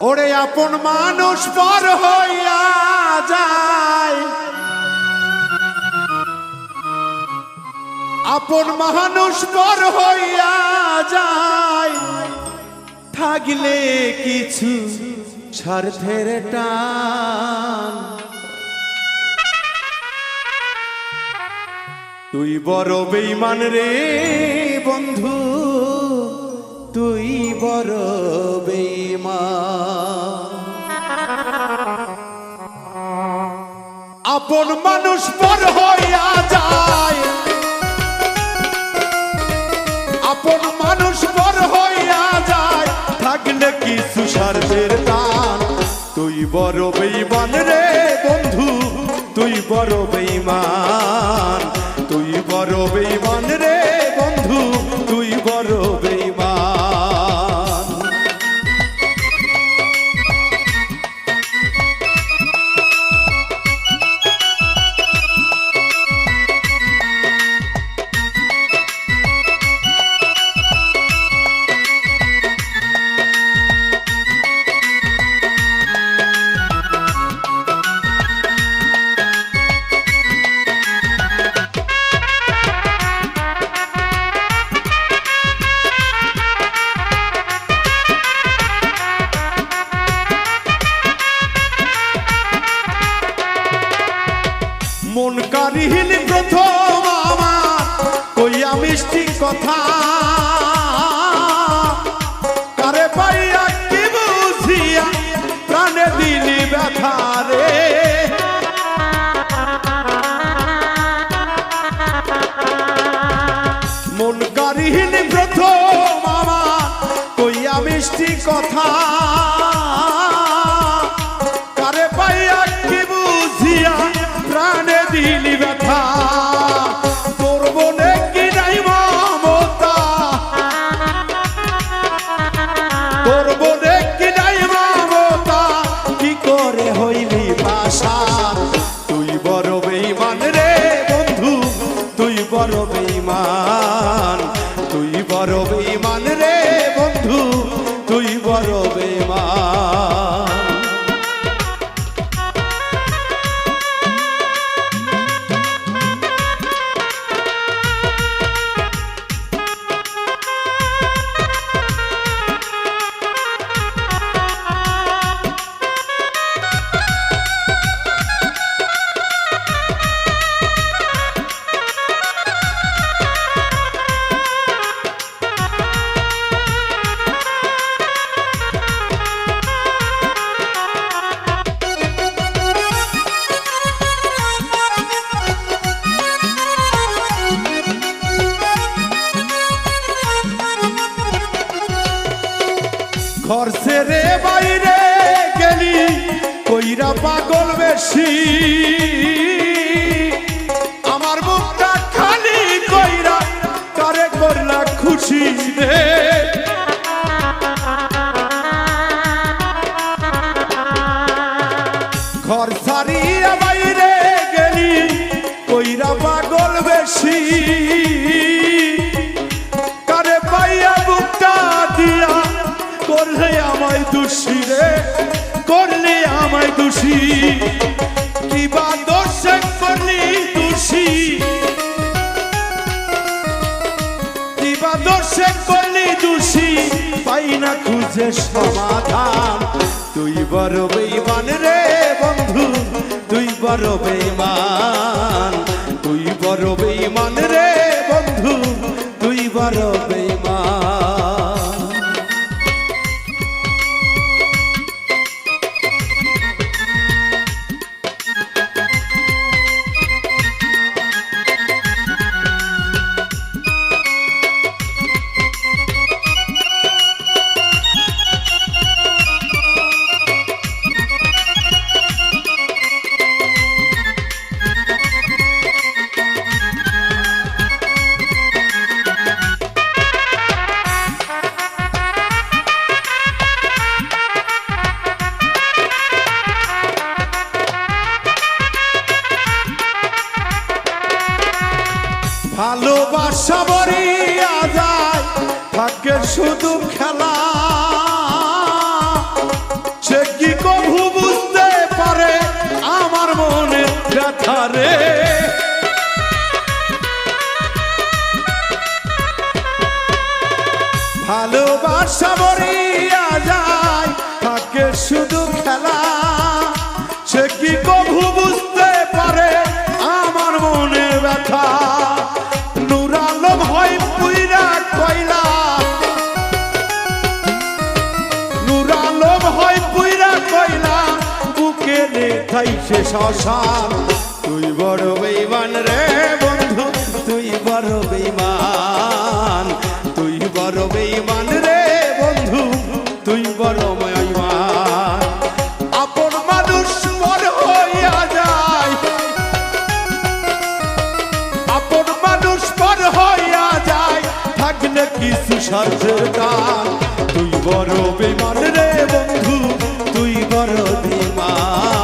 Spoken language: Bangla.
ওরে আপন মানুষ পর হইয়া যায়। আপন মানুষ পর হইয়া যায়। থাকলে কিছু স্বার্থের টান। তুই বড় বেইমান রে বন্ধু। তুই বড় বেইমান আপন মানুষ পর হইয়া যায়। আপন মানুষ পর হইয়া যায়। থাকলে কিছু স্বার্থের টান তুই বড় বেইমান রে বন্ধু, তুই বড় বেইমান কথা। কারে পাইয়া কি বুঝিয়া প্রাণে দিলি ব্যথা রে। মন কারিহীন প্রথম আমার কইয়া মিষ্টি কথা। তুই বড় ঘর ছেড়ে বাইরে গেলি কইরা পাগল বেশি। খুঁজে সমাধান। তুই বড় বেইমান রে বন্ধু তুই বড় বেইমান ভালোবাসা মরিয়া যায় ভাগ্যের শুধু খেলা। সে কি কভু বুঝতে পারে আমার মনে ব্যথা রে? ভালোবাসা মরিয়া সে শ্মশান। তুই বড় বেইমান রে বন্ধু, তুই বড় বেইমান। তুই বড় বেইমান রে বন্ধু, তুই বড় বেইমান তুই বড় বেমান রে বন্ধু, তুই বড় বেমান তুই